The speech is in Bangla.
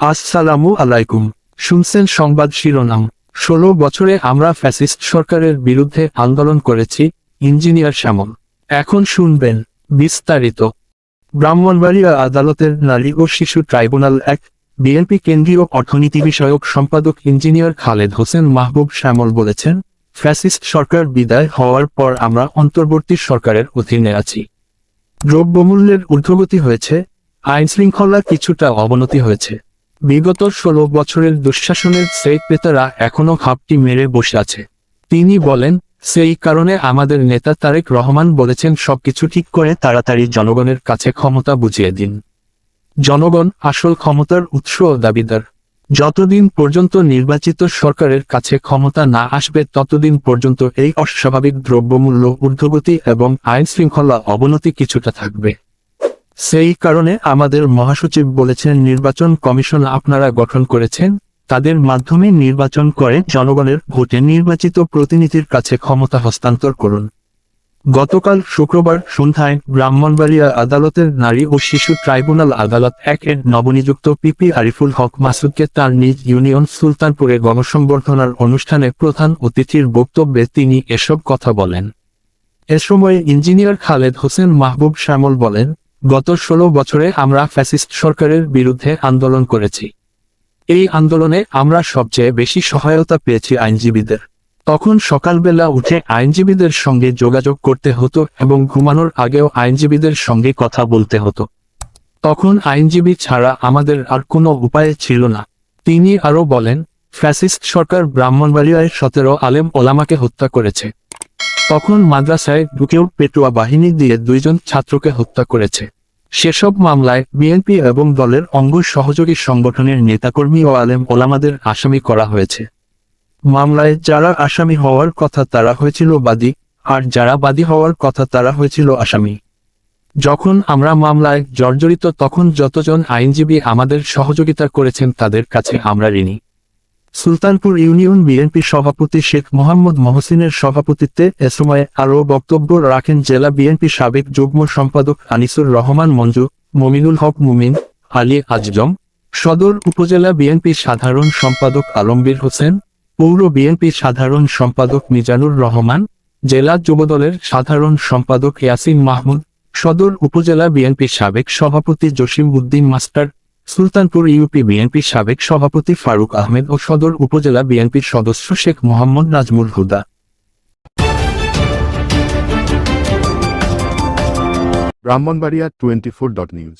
আসসালামু আলাইকুম। শুনছেন সংবাদ শিরোনাম। ষোলো বছরে আমরা ফ্যাসিস্ট সরকারের বিরুদ্ধে আন্দোলন করেছি, ইঞ্জিনিয়ার শ্যামল। এখন শুনবেন বিস্তারিত। ব্রাহ্মণবাড়িয়া আদালতের নারী ও শিশু ট্রাইব্যুনাল এক, বিএনপি কেন্দ্রীয় অর্থনীতি বিষয়ক সম্পাদক ইঞ্জিনিয়ার খালেদ হোসেন মাহবুব শ্যামল বলেছেন, ফ্যাসিস্ট সরকার বিদায় হওয়ার পর আমরা অন্তর্বর্তী সরকারের অধীনে আছি। দ্রব্যমূল্যের ঊর্ধ্বগতি হয়েছে আইন শৃঙ্খলা কিছুটা অবনতি হয়েছে। বিগত ষোলো বছরের দুঃশাসনের সেই ক্রেতারা এখনও ঘাপটি মেরে বসে আছে। তিনি বলেন, সেই কারণে আমাদের নেতা তারেক রহমান বলেছেন, সবকিছু ঠিক করে তাড়াতাড়ি জনগণের কাছে ক্ষমতা বুঝিয়ে দিন। জনগণ আসল ক্ষমতার উৎস ও দাবিদার। যতদিন পর্যন্ত নির্বাচিত সরকারের কাছে ক্ষমতা না আসবে, ততদিন পর্যন্ত এই অস্বাভাবিক দ্রব্যমূল্য, ঊর্ধ্বগতি এবং আইন শৃঙ্খলা অবনতি কিছুটা থাকবে। সেই কারণে আমাদের মহাসচিব বলেছেন, নির্বাচন কমিশন আপনারা গঠন করেছেন, তাদের মাধ্যমে নির্বাচন করে জনগণের ভোটে নির্বাচিত প্রতিনিধির কাছে ক্ষমতা হস্তান্তর করুন। গতকাল শুক্রবার সন্ধ্যায় ব্রাহ্মণবাড়িয়া আদালতের নারী ও শিশু ট্রাইব্যুনাল আদালত এক এর নবনিযুক্ত পিপি আরিফুল হক মাসুদকে তার নিজ ইউনিয়ন সুলতানপুরে গণসংবর্ধনার অনুষ্ঠানে প্রধান অতিথির বক্তব্যে তিনি এসব কথা বলেন। এ সময় ইঞ্জিনিয়ার খালেদ হোসেন মাহবুব শ্যামল বলেন গত ষোলো বছরে আমরা ফ্যাসিস্ট সরকারের বিরুদ্ধে আন্দোলন করেছি। এই আন্দোলনে আমরা সবচেয়ে বেশি সহায়তা পেয়েছি আইনজীবীদের। তখন সকালবেলা উঠে আইনজীবীদের সঙ্গে যোগাযোগ করতে হতো এবং ঘুমানোর আগেও আইনজীবীদের সঙ্গে কথা বলতে হতো। তখন আইনজীবী ছাড়া আমাদের আর কোনো উপায় ছিল না। তিনি আরও বলেন, ফ্যাসিস্ট সরকার ব্রাহ্মণবাড়িয়ায় সতেরো আলেম ওলামাকে হত্যা করেছে। তখন মাদ্রাসায় ঢুকেও পেটুয়া বাহিনী দিয়ে দুইজন ছাত্রকে হত্যা করেছে। সেসব মামলায় বিএনপি এবং দলের অঙ্গ সহযোগী সংগঠনের নেতাকর্মী ও আলেম ওলামাদের আসামি করা হয়েছে। মামলায় যারা আসামি হওয়ার কথা তারা হয়েছিল বাদী, আর যারা বাদী হওয়ার কথা তারা হয়েছিল আসামি। যখন আমরা মামলায় জর্জরিত তখন যতজন আইনজীবী আমাদের সহযোগিতা করেছেন তাদের কাছে আমরা ঋণী। সুলতানপুর ইউনিয়ন বিএনপি সভাপতি শেখ মোহাম্মদ মহসিনের সভাপতিত্বে এ সময় আরও বক্তব্য রাখেন জেলা বিএনপি সাবেক যুগ্ম সম্পাদক আনিসুর রহমান মঞ্জু, মমিনুল হক মুমিন, আলী আজজম, সদর উপজেলা বিএনপি সাধারণ সম্পাদক আলমগীর হোসেন, পৌর বিএনপি সাধারণ সম্পাদক মিজানুর রহমান, জেলা যুবদলের সাধারণ সম্পাদক ইয়াসিন মাহমুদ, সদর উপজেলা বিএনপি সাবেক সভাপতি জসিম উদ্দিন মাস্টার সুলতানপুর ইউপি বিএনপির সাবেক সভাপতি ফারুক আহমেদ ও সদর উপজেলা বিএনপির সদস্য Sheikh Mohammad Nazmul Huda. Brahmanbaria twenty four dot news.